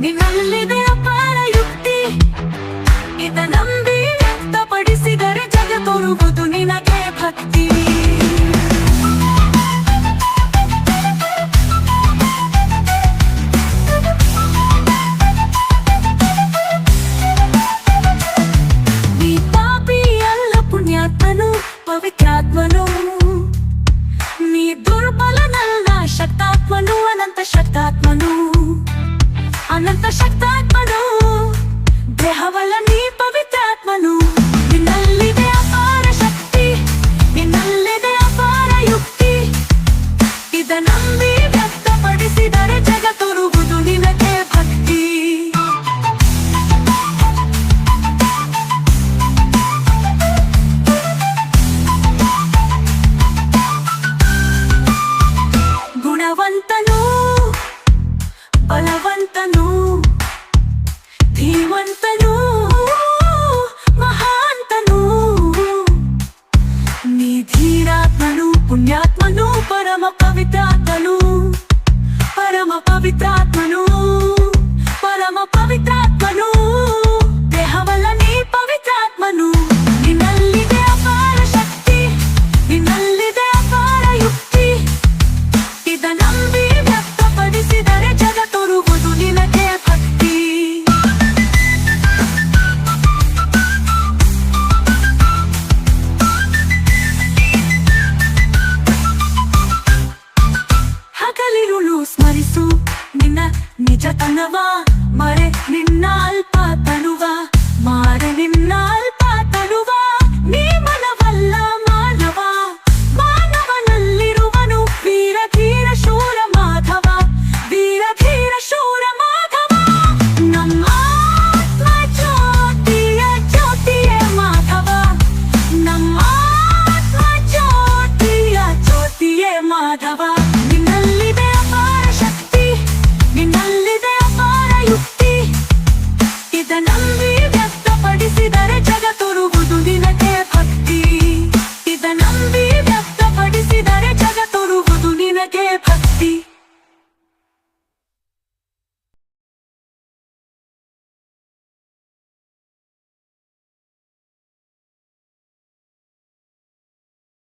ನಿನ್ನಲ್ಲಿದೆ ಅಪಾರ ಯುಕ್ತಿ. ಇದ ನಂಬಿ ವ್ಯಕ್ತಪಡಿಸಿದರೆ ಜಗ ತೋರುವುದು ಪವಿತ್ರಾತ್ಮನು. ನೀ ದುರ್ಬಲನಲ್ಲ, ಶಕ್ತಾತ್ಮನು, ಅನಂತ ಶಕ್ತಾತ್ಮನು. ಅನಂತ ಶಕ್ತಾತ್ಮನು. ದೇಹವಲ್ಲ ನೀ ಪವಿತ್ರಾತ್ಮನು. ನಿನ್ನಲ್ಲಿದೆ ಅಪಾರ ಶಕ್ತಿ, ನಿನ್ನಲ್ಲಿದೆ ಅಪಾರ ಯುಕ್ತಿ. ಇದ ನಂಬಿ ವ್ಯಕ್ತಪಡಿಸಿದರೆ బలవంతను బలవంతను ధీమంతను మహాంతను. నీ ధీరాత్మను పుణ్యాత్మను పరమ పవిత్రాత్మను పరమ పవిత్రాత్మను పరమ పవిత్రాత్మను. அணவா மறை நின்னால் பார்த்தனுவா மாற நின்னால் ನಂಬಿ ವ್ಯಕ್ತಪಡಿಸಿದರೆ